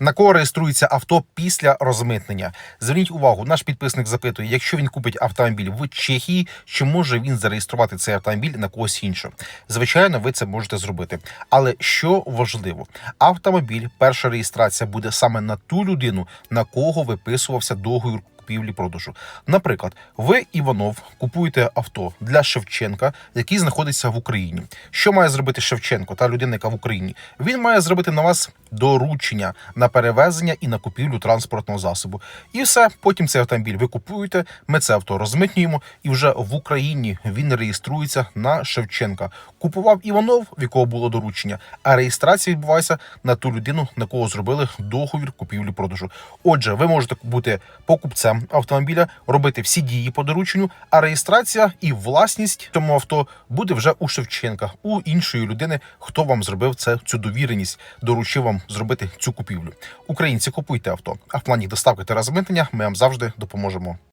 На кого реєструється авто після розмитнення? Зверніть увагу, наш підписник запитує, якщо він купить автомобіль в Чехії, чи може він зареєструвати цей автомобіль на когось іншого? Звичайно, ви це можете зробити. Але що важливо, автомобіль, перша реєстрація буде саме на ту людину, на кого виписувався договір купівлі продажу. Наприклад, ви Іванов купуєте авто для Шевченка, який знаходиться в Україні. Що має зробити Шевченко, та людина, яка в Україні? Він має зробити на вас доручення на перевезення і на купівлю транспортного засобу. І все. Потім цей автомобіль ви купуєте. Ми це авто розмитнюємо, і вже в Україні він реєструється на Шевченка. Купував Іванов, в якого було доручення, а реєстрація відбувається на ту людину, на кого зробили договір купівлі продажу. Отже, ви можете бути покупцем автомобіля, робити всі дії по дорученню, а реєстрація і власність цьому авто буде вже у Шевченка, у іншої людини, хто вам зробив це цю довіреність, доручив вам зробити цю купівлю. Українці купуйте авто. А в плані доставки та розмитнення ми вам завжди допоможемо.